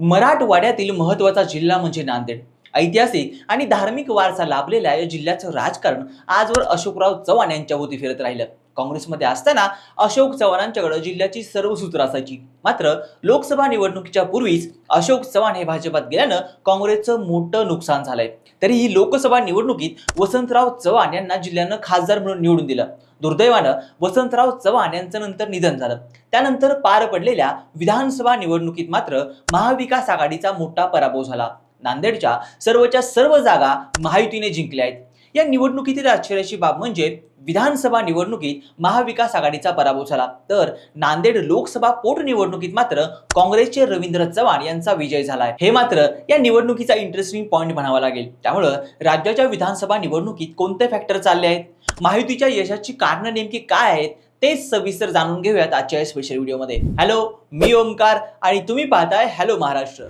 मराठवाड्यातील महत्त्वाचा जिल्हा म्हणजे नांदेड. ऐतिहासिक आणि धार्मिक वारसा लाभलेल्या या जिल्ह्याचं राजकारण आजवर अशोकराव चव्हाण यांच्या होती फिरत राहिलं. काँग्रेसमध्ये असताना अशोक चव्हाणांच्याकडे जिल्ह्याची सर्व सूत्र असायची. मात्र लोकसभा निवडणुकीच्या पूर्वीच अशोक चव्हाण हे भाजपात गेल्यानं काँग्रेसचं मोठं नुकसान झालंय. तरीही लोकसभा निवडणुकीत वसंतराव चव्हाण यांना जिल्ह्यानं खासदार म्हणून निवडून दिलं. दुर्दैवानं वसंतराव चव्हाण यांचं नंतर निधन झालं. त्यानंतर पार पडलेल्या विधानसभा निवडणुकीत मात्र महाविकास आघाडीचा मोठा पराभव झाला. नांदेडच्या सर्वच्या सर्व जागा महायुतीने जिंकल्या आहेत. या निवडणुकीतील आश्चर्याची बाब म्हणजे विधानसभा निवडणुकीत महाविकास आघाडीचा पराभव झाला. तर नांदेड लोकसभा पोटनिवडणुकीत मात्र काँग्रेसचे रवींद्र चव्हाण यांचा विजय झालाय. हे मात्र या निवडणुकीचा इंटरेस्टिंग पॉईंट म्हणावा लागेल. त्यामुळं राज्याच्या विधानसभा निवडणुकीत कोणते फॅक्टर चालले आहेत? महायुतीच्या यशाची कारणं नेमकी काय आहेत? तेच सविस्तर जाणून घेऊयात आजच्या स्पेशल व्हिडिओमध्ये हॅलो मी ओमकार आणि तुम्ही पाहताय हॅलो महाराष्ट्र.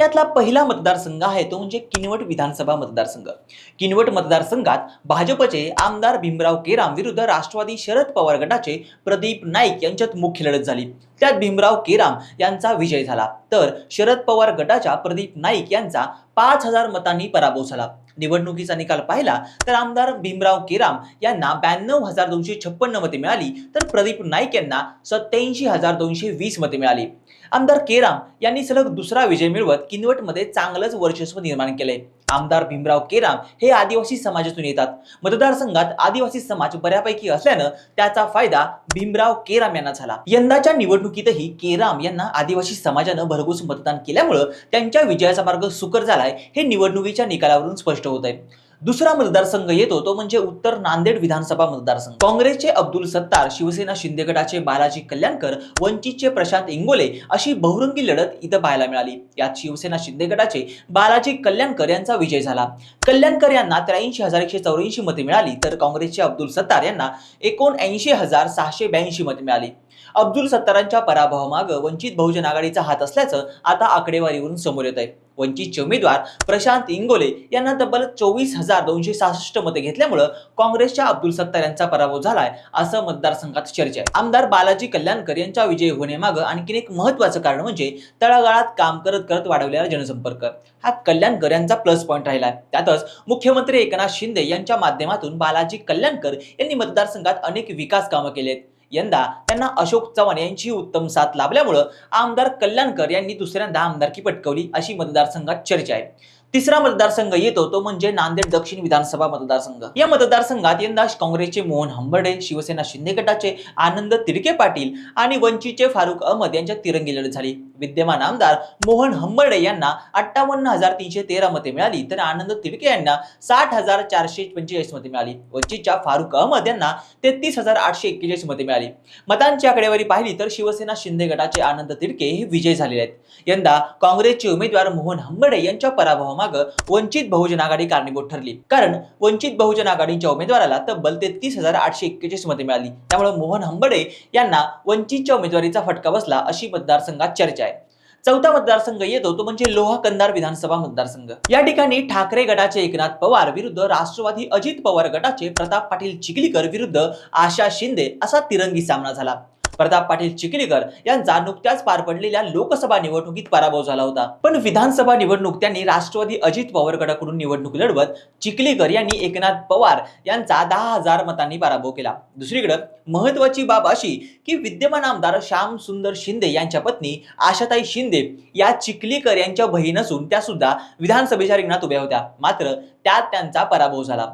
यातला पहिला मतदारसंघ आहे तो म्हणजे किनवट विधानसभा मतदारसंघ. किनवट मतदारसंघात भाजपचे आमदार भीमराव केराम विरुद्ध राष्ट्रवादी शरद पवार गटाचे प्रदीप नाईक यांच्यात मुख्य लढत झाली. त्यात भीमराव केराम यांचा विजय झाला. तर शरद पवार गटाच्या प्रदीप नाईक यांचा पाच हजार मतांनी पराभव झाला. निवडणुकीचा निकाल पाहिला तर आमदार भीमराव केराम यांना ब्याण्णव हजार दोनशे छप्पन्न मते मिळाली. तर प्रदीप नाईक यांना सत्याऐंशी हजार दोनशे वीस मते मिळाली. आमदार केराम यांनी सलग दुसरा विजय मिळवत किनवटमध्ये चांगलंच वर्चस्व निर्माण केलंय. आमदार भीमराव केराम हे आदिवासी समाजातून येतात. मतदारसंघात आदिवासी समाज बऱ्यापैकी असल्यानं त्याचा फायदा भीमराव केराम यांना झाला. यंदाच्या निवडणुकीतही केराम यांना आदिवासी समाजानं भरघोस मतदान केल्यामुळं त्यांच्या विजयाचा मार्ग सुकर झालाय हे निवडणुकीच्या निकालावरून स्पष्ट होत आहे दुसरा मतदारसंघ येतो तो म्हणजे उत्तर नांदेड विधानसभा मतदारसंघ. काँग्रेसचे अब्दुल सत्तार शिवसेना शिंदे गटाचे बालाजी कल्याणकर वंचितचे प्रशांत इंगोले अशी बहुरंगी लढत इथं पाहायला मिळाली. यात शिवसेना शिंदे गटाचे बालाजी कल्याणकर यांचा विजय झाला. कल्याणकर यांना त्र्याऐंशी हजार एकशे चौऱ्याऐंशी मते मिळाली तर काँग्रेसचे अब्दुल सत्तार यांना एकोणऐंशी हजार सहाशे ब्याऐंशी मते मिळाली. अब्दुल सत्तारांच्या पराभवामागं वंचित बहुजन आघाडीचा हात असल्याचं आता आकडेवारीवरून समोर येत आहे वंचितचे उमेदवार प्रशांत इंगोले यांना तब्बल चोवीस हजार दोनशे सहासष्ट मते घेतल्यामुळं काँग्रेसच्या अब्दुल सत्तार यांचा पराभव झालाय असं मतदारसंघात चर्चा आहे आमदार बालाजी कल्याणकर यांच्या विजय होण्यामागं आणखीन एक महत्वाचं कारण म्हणजे तळागाळात काम करत करत वाढवलेला जनसंपर्क. हा कल्याणकर यांचा प्लस पॉईंट राहिला त्यातच मुख्यमंत्री एकनाथ शिंदे यांच्या माध्यमातून बालाजी कल्याणकर यांनी मतदारसंघात अनेक विकास कामं केलेत. यंदा त्यांना अशोक चव्हाण यांची उत्तम साथ लाभल्यामुळं आमदार कल्याणकर यांनी दुसऱ्यांदा आमदारकी पटकवली अशी मतदारसंघात चर्चा आहे. तिसरा मतदारसंघ येतो तो म्हणजे नांदेड दक्षिण विधानसभा मतदारसंघ. या मतदारसंघात यंदा काँग्रेसचे मोहन हंबर्डे शिवसेना शिंदे गटाचे आनंद तिडके पाटील आणि वंचितचे फारुख अहमद यांच्यात तिरंगी लढत झाली. विद्यमान आमदार मोहन हंबर्डे यांना अठ्ठावन्न हजार तीनशे तेरा मते मिळाली तर आनंद तिडके यांना साठ हजार चारशे पंचेचाळीस मते मिळाली. वंचितच्या फारुख अहमद यांना तेहतीस हजार आठशे एक्केचाळीस मते मिळाली. मतांची आकडेवारी पाहिली तर शिवसेना शिंदे गटाचे आनंद तिडके हे विजय झालेले आहेत. यंदा काँग्रेसचे उमेदवार मोहन हंबर्डे यांच्या पराभवामागं वंचित बहुजन आघाडी कारणीभूत ठरली. कारण वंचित बहुजन आघाडीच्या उमेदवाराला तब्बल तेहतीस हजार आठशे एक्केचाळीस मते मिळाली. त्यामुळे मोहन हंबडे यांना वंचितच्या उमेदवारीचा फटका बसला अशी मतदारसंघात चर्चा आहे. चौथा मतदारसंघ येतो तो म्हणजे लोहा कंदार विधानसभा मतदारसंघ. या ठिकाणी ठाकरे गटाचे एकनाथ पवार विरुद्ध राष्ट्रवादी अजित पवार गटाचे प्रताप पाटील चिखलीकर विरुद्ध आशा शिंदे असा तिरंगी सामना झाला. प्रताप पाटील चिखलीकर यांचा नुकत्याच पार पडलेल्या लोकसभा निवडणुकीत पराभव झाला होता. पण विधानसभा निवडणूक त्यांनी राष्ट्रवादी अजित पवार गटाकडून निवडणूक लढवत चिखलीकर यांनी एकनाथ पवार यांचा दहा हजार मतांनी पराभव केला. दुसरीकडे महत्वाची बाब अशी की विद्यमान आमदार श्याम सुंदर शिंदे यांच्या पत्नी आशाताई शिंदे या चिखलीकर यांच्या बहीण असून त्या सुद्धा विधानसभेच्या रिंगणात उभ्या होत्या. मात्र त्यात त्यांचा पराभव झाला.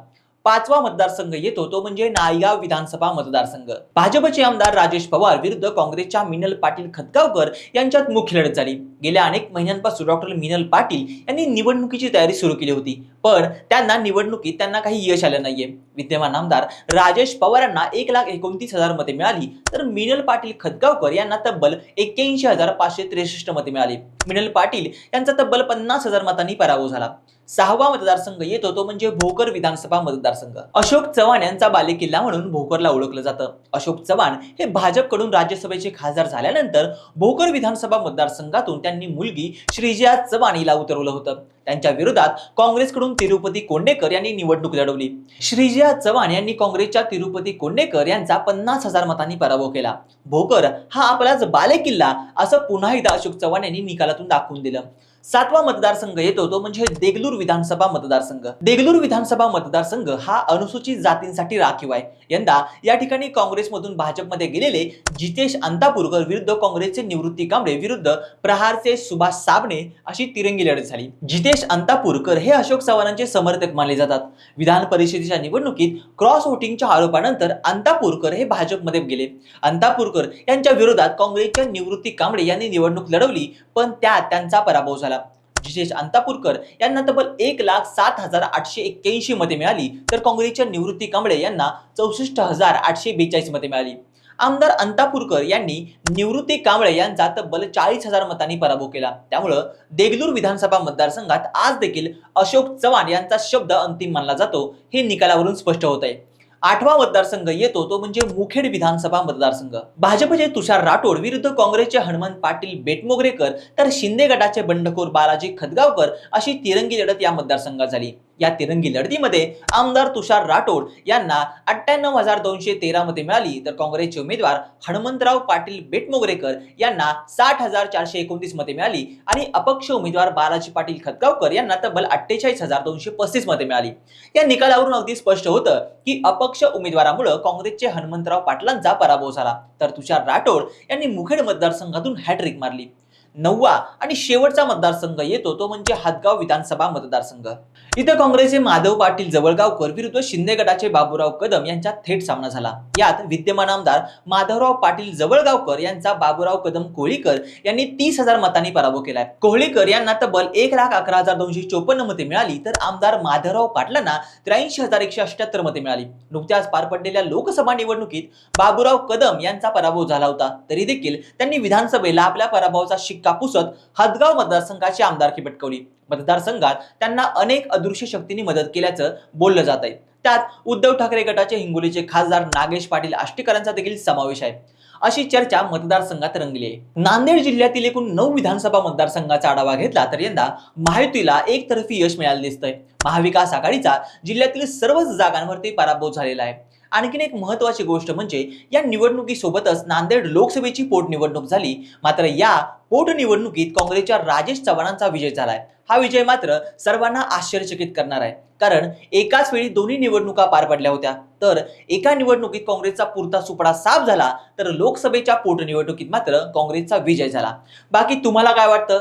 पाचवा मतदारसंघ येतो तो म्हणजे नायगाव विधानसभा मतदारसंघ. भाजपचे आमदार राजेश पवार विरुद्ध काँग्रेसच्या मिनल पाटील खतगावकर यांच्यात मुख्य लढत झाली. गेल्या अनेक महिन्यांपासून डॉक्टर मिनल पाटील यांनी निवडणुकीची तयारी सुरू केली होती. पण त्यांना निवडणुकीत त्यांना काही यश आलं नाहीये. विद्यमान आमदार राजेश पवार यांना एक लाख एकोणतीस हजार मते मिळाली तर मिनल पाटील खतगावकर यांना तब्बल एक्क्याऐंशी हजार पाचशे त्रेसष्ट मते मिळाली. मिनल पाटील यांचा तब्बल पन्नास हजार मतांनी पराभव झाला. सहावा मतदारसंघ येतो तो म्हणजे भोकर विधानसभा मतदारसंघ. अशोक चव्हाण यांचा बालेकिल्ला म्हणून भोकरला ओळखलं जातं. अशोक चव्हाण हे भाजपकडून राज्यसभेचे खासदार झाल्यानंतर भोकर विधानसभा मतदारसंघातून त्यांनी मुलगी श्रीजया चव्हाण हिला उतरवलं होतं. त्यांच्या विरोधात काँग्रेसकडून तिरुपती कोंडेकर यांनी निवडणूक लढवली. श्रीजया चव्हाण यांनी काँग्रेसच्या तिरुपती कोंडेकर यांचा पन्नास हजार मतांनी पराभव केला. भोकर हा आपलाच बालेकिल्ला असं पुन्हा एकदा अशोक चव्हाण यांनी निकालातून दाखवून दिलं. सातवा मतदारसंघ येतो तो म्हणजे देगलूर विधानसभा मतदारसंघ. देगलूर विधानसभा मतदारसंघ हा अनुसूचित जातींसाठी राखीव आहे. यंदा या ठिकाणी काँग्रेसमधून भाजपमध्ये गेलेले जितेश अंतापूरकर विरुद्ध काँग्रेसचे निवृत्ती कांबळे विरुद्ध प्रहारचे सुभाष साबणे अशी तिरंगी लढत झाली. जितेश अंतापूरकर हे अशोक चव्हाणांचे समर्थक मानले जातात. विधान परिषदेच्या निवडणुकीत क्रॉस वोटिंगच्या आरोपानंतर अंतापूरकर हे भाजपमध्ये गेले. अंतापूरकर यांच्या विरोधात काँग्रेसच्या निवृत्ती कांबळे यांनी निवडणूक लढवली पण त्यात त्यांचा पराभव झाला. जितेश अंतापूरकर यांना तब्बल एक लाख सात हजार आठशे एक्क्याऐंशी मते मिळाली. तर काँग्रेसच्या निवृत्ती कांबळे यांना चौसष्ट हजार आठशे बेचाळीस मते मिळाली. आमदार अंतापूरकर यांनी निवृत्ती कांबळे यांचा तब्बल चाळीस हजार मतांनी पराभव केला. त्यामुळं देगलूर विधानसभा मतदारसंघात आज देखील अशोक चव्हाण यांचा शब्द अंतिम मानला जातो हे निकालावरून स्पष्ट होत आहे आठवा मतदारसंघ येतो तो म्हणजे मुखेड विधानसभा मतदारसंघ. भाजपचे तुषार राठोड विरुद्ध काँग्रेसचे हनुमान पाटील बेटमोगरेकर तर शिंदे गटाचे बंडखोर बालाजी खदगावकर अशी तिरंगी लढत या मतदारसंघात झाली. या तिरंगी लढतीमध्ये आमदार तुषार राठोड यांना अठ्ठ्याण्णव हजार दोनशे तेरा मते मिळाली. तर काँग्रेसचे उमेदवार हनुमंतराव पाटील बेटमोगरेकर यांना साठ हजार चारशे एकोणतीस मते मिळाली आणि अपक्ष उमेदवार बालाजी पाटील खतगावकर यांना तब्बल अठ्ठेचाळीस हजार दोनशे पस्तीस मते मिळाली. या निकालावरून अगदी स्पष्ट होतं की अपक्ष उमेदवारामुळे काँग्रेसचे हनुमंतराव पाटलांचा पराभव झाला. तर तुषार राठोड यांनी मुखेड मतदारसंघातून हॅट्रिक मारली. नववा आणि शेवटचा मतदारसंघ येतो तो म्हणजे हातगाव विधानसभा मतदारसंघ. इथं काँग्रेसचे माधव पाटील जवळगावकर विरुद्ध शिंदे गटाचे बाबूराव कदम यांचा थेट सामना झाला. यात विद्यमान आमदार माधवराव पाटील जवळगावकर यांचा बाबूराव कदम कोहळीकर यांनी तीस हजार मतांनी पराभव केलाय. कोहळीकर यांना तब्बल एक लाख अकरा हजार दोनशे चोपन्न मते मिळाली तर आमदार माधवराव पाटलांना त्र्याऐंशी हजार एकशे अठ्याहत्तर मते मिळाली. नुकत्याच पार पडलेल्या लोकसभा निवडणुकीत बाबूराव कदम यांचा पराभव झाला होता. तरी देखील त्यांनी विधानसभेला आपल्या पराभवाचा शिक्का पुसत हदगाव मतदारसंघाची आमदारकी पटकवली मतदारसंघात त्यांना अनेक अदृश्य शक्तींनी मदत केल्याचं बोललं जात आहे. त्यात उद्धव ठाकरे गटाचे हिंगोलीचे खासदार नागेश पाटील आष्टीकरांचा देखील समावेश आहे. अशी चर्चा मतदारसंघात रंगली आहे. नांदेड जिल्ह्यातील एकूण नऊ विधानसभा मतदारसंघाचा आढावा घेतला तर यंदा महायुतीला एकतर्फी यश मिळालं दिसतंय. महाविकास आघाडीचा जिल्ह्यातील सर्वच जागांवरती पराभव झालेला आहे. आणखीन एक महत्वाची गोष्ट म्हणजे या निवडणुकीसोबतच नांदेड लोकसभेची पोटनिवडणूक झाली. मात्र या पोटनिवडणुकीत काँग्रेसच्या राजेश चव्हाणांचा विजय झालाय. हा विजय मात्र सर्वांना आश्चर्यचकित करणार आहे. कारण एकाच वेळी दोन्ही निवडणुका पार पडल्या होत्या. तर एका निवडणुकीत काँग्रेसचा पुरता सुपडा साफ झाला तर लोकसभेच्या पोटनिवडणुकीत मात्र काँग्रेसचा विजय झाला. बाकी तुम्हाला काय वाटतं?